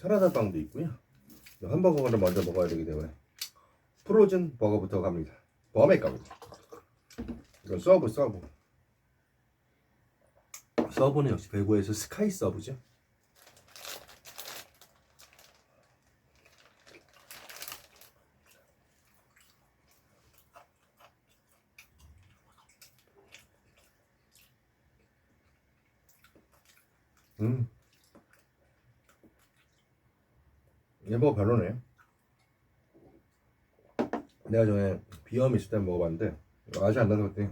사라다 빵도 있고요. 햄버거를 먼저 먹어야 되기 때문에 프로즌 버거부터 갑니다. 범에 갑니다. 이건 서브 서브. 서브는 역시 배구에서 스카이 서브죠. 음. 얘뭐 별로네. 내가 전에 비염 있을 때 먹어봤는데 맛이 안 나서 그때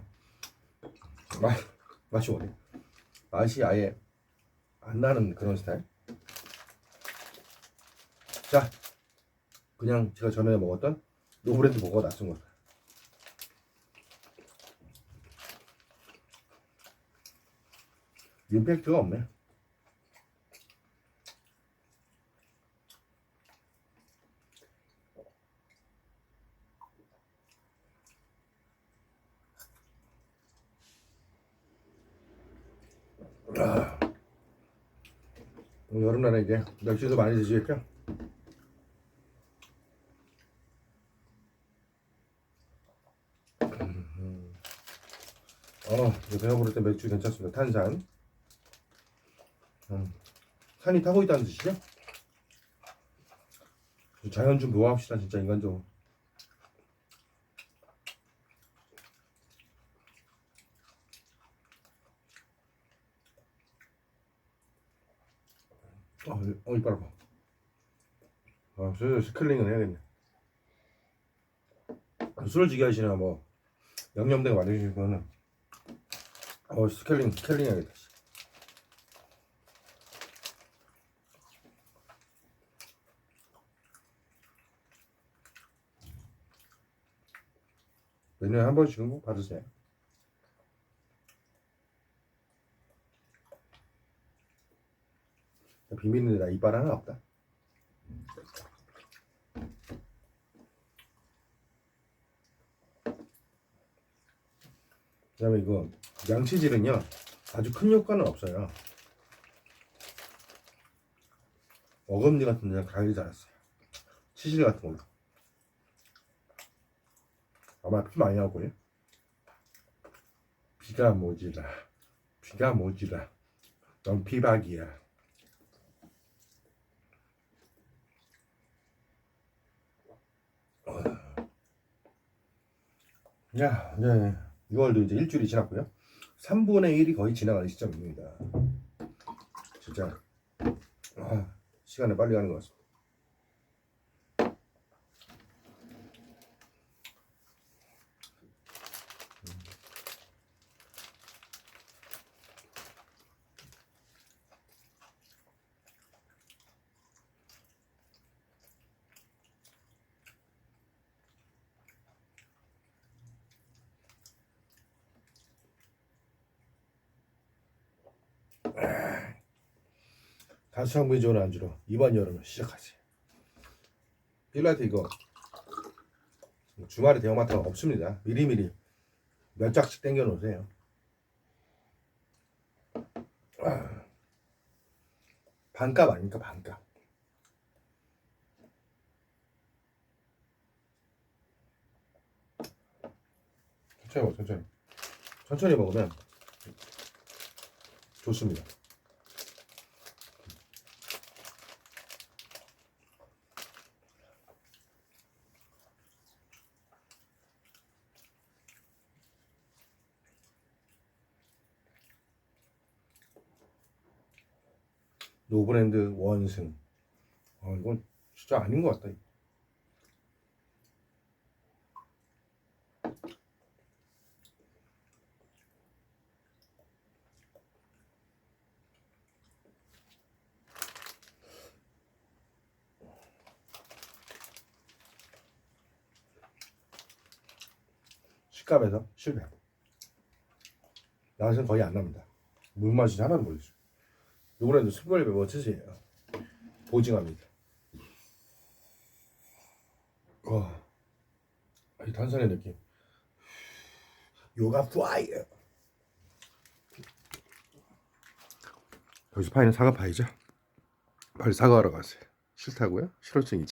맛 맛이 어디? 맛이 아예 안 나는 그런 스타일. 자, 그냥 제가 전에 먹었던 노브랜드 버거 낯선 거. 임팩트가 없네. 아. 여름날에 이제 멸치도 많이 드시겠죠? 음. 어, 이거 배가 부를 때 맥주 괜찮습니다. 탄산. 음. 산이 타고 있다는 뜻이죠? 자연 좀 보호합시다, 진짜 인간적으로. 어, 어 이빨 아파. 아, 슬슬 스클링은 해야겠네. 술을 지게 하시나 뭐 양념된 거 만드시는 거는 어 스케일링 스케일링 해야겠다. 씨. 몇 년에 한 번씩은 꼭 받으세요. 나 이빨 하나 없다. 그 다음에 이거 양치질은요 아주 큰 효과는 없어요. 어금니 같은 데는 가기 잘했어요. 치질 같은 걸로. 아마 피 많이 나올 거예요. 비가 모지라, 비가 모지라, 넌 피박이야. 야, 이제 6월도 이제 일주일이 지났고요. 3분의 1이 거의 지나가는 시점입니다. 진짜 아, 시간이 빨리 가는 것 같습니다. 가수성분이 좋은 안주로 이번 여름을 시작하세요. 필라테 이거 주말에 대형마트가 없습니다. 미리미리 몇 짝씩 땡겨 놓으세요. 아, 반값 아닙니까 반값. 천천히 먹어 천천히. 천천히 먹으면 좋습니다. 노브랜드 원승. 아 이건 진짜 아닌 것 같다. 식감에서 실패. 맛은 거의 안 납니다. 물 맛이 하나도 모르겠어요. 노브랜드 스몰 멋지세요. 보증합니다. 와, 이 탄산의 느낌. 요가 파이어. 여기서 파이는 사과 파이죠. 빨리 사과하러 가세요. 싫다고요? 있지.